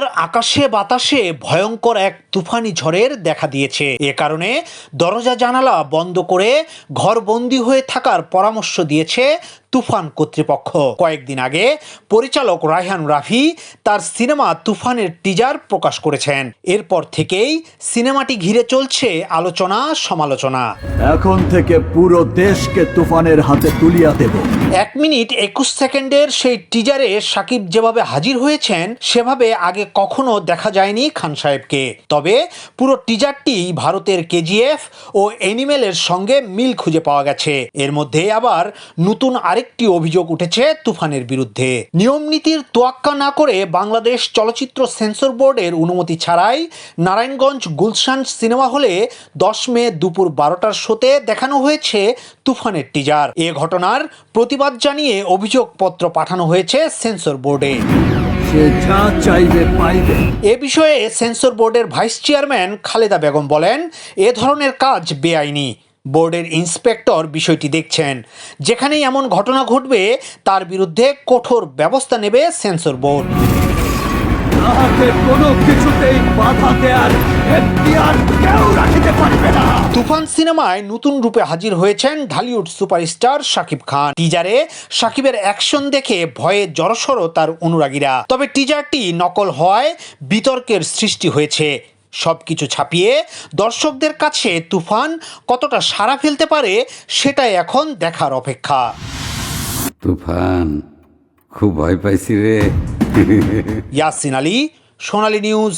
বাংলার আকাশে বাতাসে ভয়ঙ্কর এক তুফানি ঝড়ের দেখা দিয়েছে। এ কারণে দরজা জানালা বন্ধ করে ঘরবন্দি হয়ে থাকার পরামর্শ দিয়েছে তুফান কর্তৃপক্ষ। কয়েকদিন আগে পরিচালক রায়হান রাফি তার সিনেমা তুফানের টিজার প্রকাশ করেছেন। এরপর থেকেই সিনেমাটি ঘিরে চলছে আলোচনা সমালোচনা। এখন থেকে পুরো দেশকে তুফানের হাতে তুলিয়া দেব। এক মিনিট একুশ সেকেন্ডের সেই টিজারে সাকিব যেভাবে হাজির হয়েছেন সেভাবে আগে কখনো দেখা যায়নি খান সাহেবকে। তবে পুরো টিজারটি ভারতের কেজিএফ ও এনিমেলের সঙ্গে মিল খুঁজে পাওয়া গেছে। এর মধ্যে আবার নতুন আরেকটি অভিযোগ উঠেছে তুফানের বিরুদ্ধে। নিয়ম নীতির তোয়াক্কা না করে বাংলাদেশ চলচ্চিত্র সেন্সর বোর্ডের অনুমতি ছাড়াই নারায়ণগঞ্জ গুলশান সিনেমা হলে দশ মে দুপুর বারোটার শোতে দেখানো হয়েছে তুফানের টিজার। এ ঘটনার প্রতিবাদ জানিয়ে অভিযোগপত্র পাঠানো হয়েছে সেন্সর বোর্ডে। এ বিষয়ে সেন্সর বোর্ডের ভাইস চেয়ারম্যান খালেদা বেগম বলেন এ ধরনের কাজ বেআইনি। বোর্ডের ইন্সপেক্টর বিষয়টি দেখছেন। যেখানেই এমন ঘটনা ঘটবে তার বিরুদ্ধে কঠোর ব্যবস্থা নেবে সেন্সর বোর্ড। কোনো কিছুতেই বাধা দেয়ার কেউ রাখিতে পারবে না। তুফান সিনেমায় নতুন রূপে হাজির হয়েছেন ঢালিউড সুপারস্টার শাকিব খান। টিজারে শাকিবের অ্যাকশন দেখে ভয়ে জড়সড় তার অনুরাগীরা। তবে টিজারটি নকল হওয়ায় বিতর্কের সৃষ্টি হয়েছে। সবকিছু ছাপিয়ে দর্শকদের কাছে তুফান কতটা সারা ফেলতে পারে সেটাই এখন দেখার অপেক্ষা। তুফান খুব ভয় পাইছি রে। ইয়াসিন আলী সোনালী নিউজ